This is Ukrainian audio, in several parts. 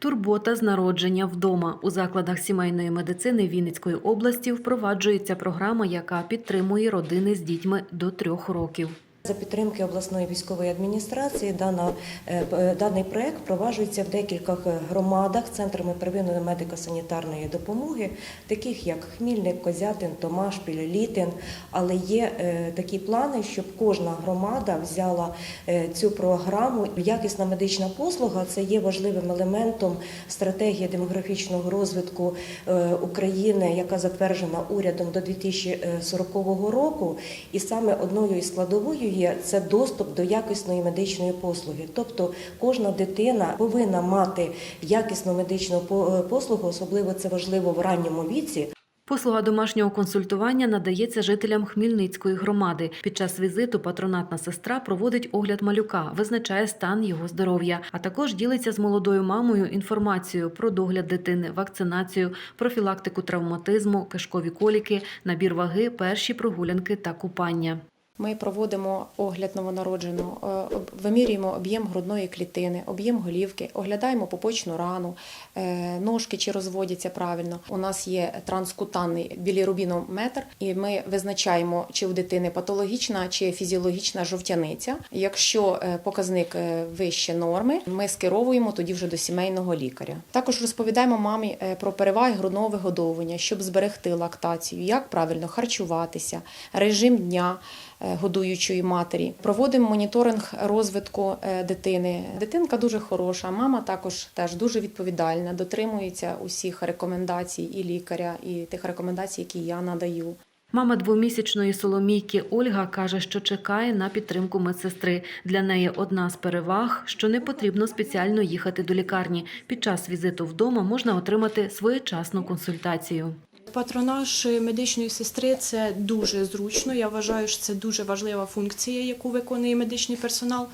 Турбота з народження вдома у закладах сімейної медицини Вінницької області впроваджується програма, яка підтримує родини з дітьми до трьох років. За підтримки обласної військової адміністрації дана, е, даний проект впроваджується в декількох е, громадах центрами первинної медико-санітарної допомоги, таких як Хмільник, Козятин, Томашпіль, Літин. Але є е, такі плани, щоб кожна громада взяла е, цю програму. Якісна медична послуга це є важливим елементом стратегії демографічного розвитку е, України, яка затверджена урядом до 2040 року. І саме одною із складовою є це доступ до якісної медичної послуги. Тобто кожна дитина повинна мати якісну медичну е, послугу, особливо це важливо в ранньому віці. Послуга домашнього консультування надається жителям Хмільницької громади. Під час візиту патронатна сестра проводить огляд малюка, визначає стан його здоров'я, а також ділиться з молодою мамою інформацією про догляд дитини, вакцинацію, профілактику травматизму, кишкові коліки, набір ваги, перші прогулянки та купання. Ми проводимо огляд новонародженого, е, вимірюємо об'єм грудної клітини, об'єм голівки, оглядаємо попочну рану, е, ножки чи розводяться правильно. У нас є транскутанний білірубінометр, і ми визначаємо, чи у дитини патологічна чи фізіологічна жовтяниця. Якщо е, показник вище норми, ми скеровуємо тоді вже до сімейного лікаря. Також розповідаємо мамі про переваги грудного вигодовування, щоб зберегти лактацію, як правильно харчуватися, режим дня годуючої матері. Проводимо моніторинг розвитку е, дитини. Дитинка дуже хороша, мама також теж дуже відповідальна, дотримується усіх рекомендацій і лікаря, і тих рекомендацій, які я надаю. Мама двомісячної Соломійки Ольга каже, що чекає на підтримку медсестри. Для неї одна з переваг, що не потрібно спеціально їхати до лікарні. Під час візиту вдома можна отримати своєчасну консультацію. Патронаж медичної сестри це дуже зручно. Я вважаю, що це дуже важлива функція, яку виконує медичний персонал,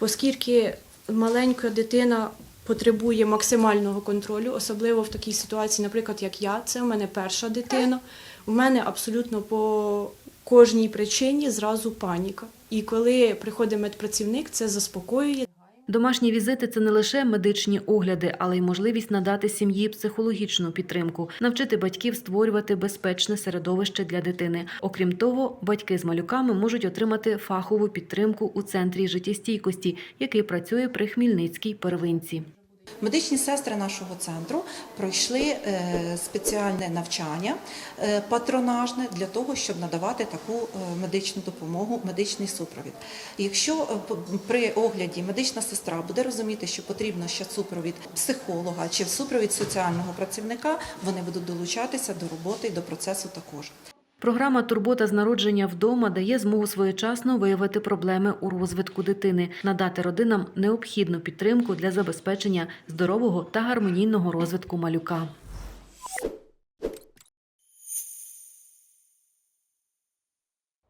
оскільки маленька дитина потребує максимального контролю, особливо в такій ситуації, наприклад, як я, це в мене перша дитина. У мене абсолютно по кожній причині зразу паніка. І коли приходить медпрацівник, це заспокоює. Домашні візити це не лише медичні огляди, але й можливість надати сім'ї психологічну підтримку, навчити батьків створювати безпечне середовище для дитини. Окрім того, батьки з малюками можуть отримати фахову підтримку у центрі життєстійкості, який працює при Хмільницькій первинці. Медичні сестри нашого центру пройшли е, спеціальне навчання е, патронажне для того, щоб надавати таку е, медичну допомогу, медичний супровід. Якщо при огляді медична сестра буде розуміти, що потрібно ще супровід психолога чи супровід соціального працівника, вони будуть долучатися до роботи і до процесу також. Програма Турбота з народження вдома дає змогу своєчасно виявити проблеми у розвитку дитини, надати родинам необхідну підтримку для забезпечення здорового та гармонійного розвитку малюка.